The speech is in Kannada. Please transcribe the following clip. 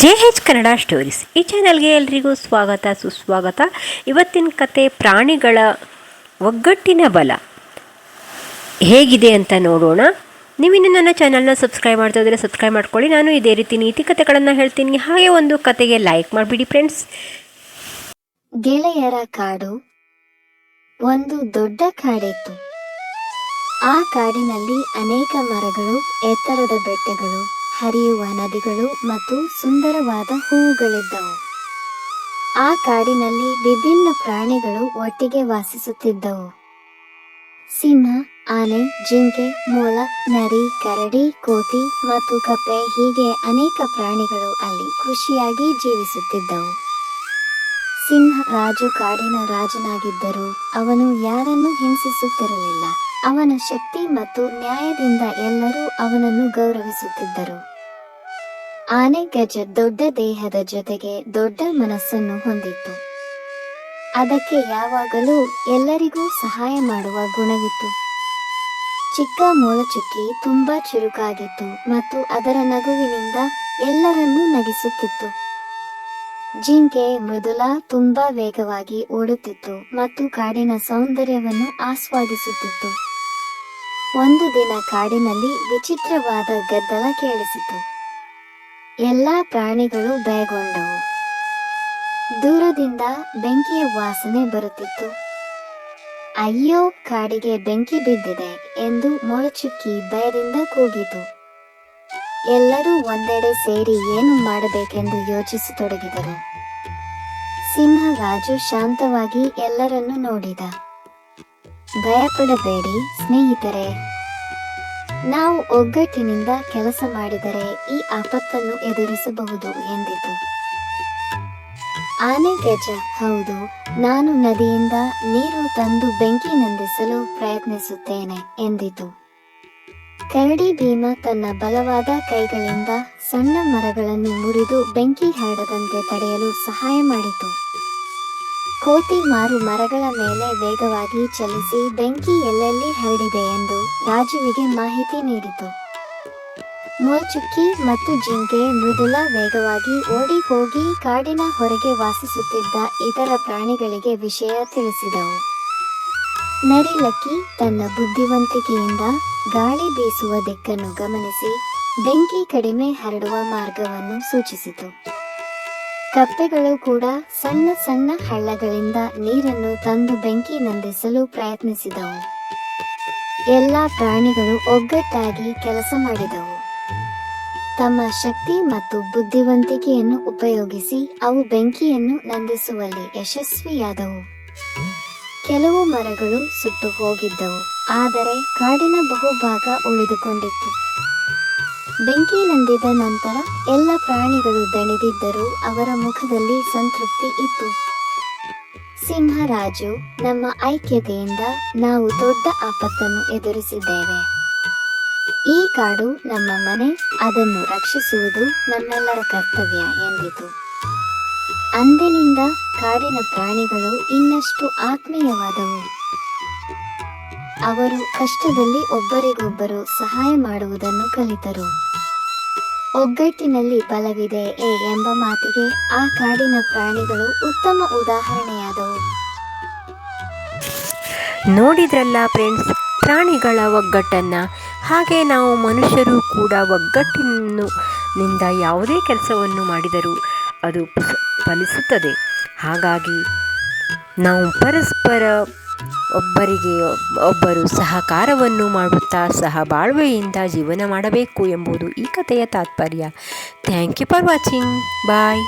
ಜೆ ಹೆಚ್ ಕನ್ನಡ ಸ್ಟೋರೀಸ್. ಈ ಚಾನಲ್ಗೆ ಎಲ್ರಿಗೂ ಸ್ವಾಗತ, ಸುಸ್ವಾಗತ. ಇವತ್ತಿನ ಕತೆ ಪ್ರಾಣಿಗಳ ಒಗ್ಗಟ್ಟಿನ ಬಲ. ಹೇಗಿದೆ ಅಂತ ನೋಡೋಣ. ನೀವಿನ್ನು ನನ್ನ ಚಾನಲ್ನ ಸಬ್ಸ್ಕ್ರೈಬ್ ಮಾಡ್ತಾ ಇದ್ದರೆ ಸಬ್ಸ್ಕ್ರೈಬ್ ಮಾಡ್ಕೊಳ್ಳಿ. ನಾನು ಇದೇ ರೀತಿ ನೀತಿ ಕಥೆಗಳನ್ನು ಹೇಳ್ತೀನಿ. ಹಾಗೆ ಒಂದು ಕತೆಗೆ ಲೈಕ್ ಮಾಡಿಬಿಡಿ ಫ್ರೆಂಡ್ಸ್. ಗೆಳೆಯರ ಕಾಡು. ಒಂದು ದೊಡ್ಡ ಕಾಡಿತ್ತು. ಆ ಕಾಡಿನಲ್ಲಿ ಅನೇಕ ಮರಗಳು, ಎತ್ತರದ ಬೆಟ್ಟಗಳು ಹರಿಯುವ ನದಿಗಳು ಮತ್ತು ಸುಂದರವಾದ ಹೂವುಗಳಿದ್ದವು. ಆ ಕಾಡಿನಲ್ಲಿ ವಿಭಿನ್ನ ಪ್ರಾಣಿಗಳು ಒಟ್ಟಿಗೆ ವಾಸಿಸುತ್ತಿದ್ದವು. ಸಿಂಹ, ಆನೆ, ಜಿಂಕೆ, ಮೊಲ, ನರಿ, ಕರಡಿ, ಕೋತಿ ಮತ್ತು ಕಪ್ಪೆ ಹೀಗೆ ಅನೇಕ ಪ್ರಾಣಿಗಳು ಅಲ್ಲಿ ಖುಷಿಯಾಗಿ ಜೀವಿಸುತ್ತಿದ್ದವು. ಸಿಂಹ ರಾಜು ಕಾಡಿನ ರಾಜನಾಗಿದ್ದರೂ ಅವನು ಯಾರನ್ನೂ ಹಿಂಸಿಸುತ್ತಿರಲಿಲ್ಲ. ಅವನ ಶಕ್ತಿ ಮತ್ತು ನ್ಯಾಯದಿಂದ ಎಲ್ಲರೂ ಅವನನ್ನು ಗೌರವಿಸುತ್ತಿದ್ದರು. ಆನೆ ಗಜ ದೊಡ್ಡ ದೇಹದ ಜೊತೆಗೆ ದೊಡ್ಡ ಮನಸ್ಸನ್ನು ಹೊಂದಿತ್ತು. ಅದಕ್ಕೆ ಯಾವಾಗಲೂ ಎಲ್ಲರಿಗೂ ಸಹಾಯ ಮಾಡುವ ಗುಣವಿತ್ತು. ಚಿಕ್ಕ ಮೊಳಚುಕ್ಕಿ ತುಂಬಾ ಚುರುಕಾಗಿತ್ತು ಮತ್ತು ಅದರ ನಗುವಿನಿಂದ ಎಲ್ಲರನ್ನೂ ನಗಿಸುತ್ತಿತ್ತು. ಜಿಂಕೆ, ಮೃದುಲ ತುಂಬಾ ವೇಗವಾಗಿ ಓಡುತ್ತಿತ್ತು ಮತ್ತು ಕಾಡಿನ ಸೌಂದರ್ಯವನ್ನು ಆಸ್ವಾದಿಸುತ್ತಿತ್ತು. ಒಂದು ದಿನ ಕಾಡಿನಲ್ಲಿ ವಿಚಿತ್ರವಾದ ಗದ್ದಲ ಕೇಳಿಸಿತು. ಎಲ್ಲಾ ಪ್ರಾಣಿಗಳು ಭಯಗೊಂಡವು. ದೂರದಿಂದ ಬೆಂಕಿಯ ವಾಸನೆ ಬರುತ್ತಿತ್ತು. ಅಯ್ಯೋ, ಕಾಡಿಗೆ ಬೆಂಕಿ ಬಿದ್ದಿದೆ ಎಂದು ಮೊಳಚುಕ್ಕಿ ಭಯದಿಂದ ಕೂಗಿತು. ಎಲ್ಲರೂ ಒಂದೆಡೆ ಸೇರಿ ಏನು ಮಾಡಬೇಕೆಂದು ಯೋಚಿಸತೊಡಗಿದರು. ಸಿಂಹರಾಜು ಶಾಂತವಾಗಿ ಎಲ್ಲರನ್ನು ನೋಡಿದ. ಭಯಪಡಬೇಡಿ ಸ್ನೇಹಿತರೆ. ನಾವು ಒಗ್ಗಟ್ಟಿನಿಂದ ಕೆಲಸ ಮಾಡಿದರೆ ಈ ಆಪತ್ತನ್ನು ಎದುರಿಸಬಹುದು ಎಂದಿತು. ಆನೆ ಗಜ, ಹೌದು. ನಾನು ನದಿಯಿಂದ ನೀರು ತಂದು ಬೆಂಕಿ ನಂದಿಸಲು ಪ್ರಯತ್ನಿಸುತ್ತೇನೆ ಎಂದಿತು. ಕರಡಿ ಭೀಮ ತನ್ನ ಬಲವಾದ ಕೈಗಳಿಂದ ಸಣ್ಣ ಮರಗಳನ್ನು ಮುರಿದು ಬೆಂಕಿ ಹರಡದಂತೆ ತಡೆಯಲು ಸಹಾಯ ಮಾಡಿತು. ಕೋತಿ ಮಾರು ಮರಗಳ ಮೇಲೆ ವೇಗವಾಗಿ ಚಲಿಸಿ ಬೆಂಕಿ ಎಲ್ಲೆಲ್ಲಿ ಹರಡಿದೆ ಎಂದು ರಾಜುವಿಗೆ ಮಾಹಿತಿ ನೀಡಿತು. ಮೋಚುಕ್ಕಿ ಮತ್ತು ಜಿಂಕೆ ಮೃದುಲ ವೇಗವಾಗಿ ಓಡಿ ಹೋಗಿ ಕಾಡಿನ ಹೊರಗೆ ವಾಸಿಸುತ್ತಿದ್ದ ಇತರ ಪ್ರಾಣಿಗಳಿಗೆ ವಿಷಯ ತಿಳಿಸಿದವು. ನರಿಲಕ್ಕಿ ತನ್ನ ಬುದ್ಧಿವಂತಿಕೆಯಿಂದ ಗಾಳಿ ಬೀಸುವ ದಿಕ್ಕನ್ನು ಗಮನಿಸಿ ಬೆಂಕಿ ಕಡಿಮೆ ಹರಡುವ ಮಾರ್ಗವನ್ನು ಸೂಚಿಸಿತು. ಕಪ್ಪೆಗಳು ಕೂಡ ಸಣ್ಣ ಸಣ್ಣ ಹಳ್ಳಗಳಿಂದ ನೀರನ್ನು ತಂದು ಬೆಂಕಿ ನಂದಿಸಲು ಪ್ರಯತ್ನಿಸಿದವು. ಎಲ್ಲ ಪ್ರಾಣಿಗಳು ಒಗ್ಗಟ್ಟಾಗಿ ಕೆಲಸ ಮಾಡಿದವು. ತಮ್ಮ ಶಕ್ತಿ ಮತ್ತು ಬುದ್ಧಿವಂತಿಕೆಯನ್ನು ಉಪಯೋಗಿಸಿ ಅವು ಬೆಂಕಿಯನ್ನು ನಂದಿಸುವಲ್ಲಿ ಯಶಸ್ವಿಯಾದವು. ಕೆಲವು ಮರಗಳು ಸುಟ್ಟು ಹೋಗಿದ್ದವು, ಆದರೆ ಕಾಡಿನ ಬಹುಭಾಗ ಉಳಿದುಕೊಂಡಿತ್ತು. ಬೆಂಕಿ ನಂದಿದ ನಂತರ ಎಲ್ಲ ಪ್ರಾಣಿಗಳು ದಣಿದಿದ್ದರೂ ಅವರ ಮುಖದಲ್ಲಿ ಸಂತೃಪ್ತಿ ಇತ್ತು. ಸಿಂಹರಾಜು ನಮ್ಮ ಐಕ್ಯತೆಯಿಂದ ನಾವು ದೊಡ್ಡ ಆಪತ್ತನ್ನು ಎದುರಿಸಿದ್ದೇವೆ. ಈ ಕಾಡು ನಮ್ಮ ಮನೆ, ಅದನ್ನು ರಕ್ಷಿಸುವುದು ನಮ್ಮೆಲ್ಲರ ಕರ್ತವ್ಯ ಎಂದಿತು. ಅಂದಿನಿಂದ ಕಾಡಿನ ಪ್ರಾಣಿಗಳು ಇನ್ನಷ್ಟು ಆತ್ಮೀಯವಾದವು. ಅವರು ಕಷ್ಟದಲ್ಲಿ ಒಬ್ಬರಿಗೊಬ್ಬರು ಸಹಾಯ ಮಾಡುವುದನ್ನು ಕಲಿತರು. ಒಗ್ಗಟ್ಟಿನಲ್ಲಿ ಬಲವಿದೆ ಎ ಎಂಬ ಮಾತಿಗೆ ಆ ಕಾಡಿನ ಪ್ರಾಣಿಗಳು ಉತ್ತಮ ಉದಾಹರಣೆಯಾದವು. ನೋಡಿದ್ರಲ್ಲ ಫ್ರೆಂಡ್ಸ್, ಪ್ರಾಣಿಗಳ ಒಗ್ಗಟ್ಟನ್ನು. ಹಾಗೆ ನಾವು ಮನುಷ್ಯರು ಕೂಡ ಒಗ್ಗಟ್ಟಿನ ನಿಂದ ಯಾವುದೇ ಕೆಲಸವನ್ನು ಮಾಡಿದರೂ ಅದು ಫಲಿಸುತ್ತದೆ. ಹಾಗಾಗಿ ನಾವು ಪರಸ್ಪರ ಒಬ್ಬರಿಗೆ ಒಬ್ಬರು ಸಹಕಾರವನ್ನು ಮಾಡುತ್ತಾ ಸಹಬಾಳ್ವೆಯಿಂದ ಜೀವನ ಮಾಡಬೇಕು ಎಂಬುದು ಈ ಕಥೆಯ ತಾತ್ಪರ್ಯ. Thank you for watching bye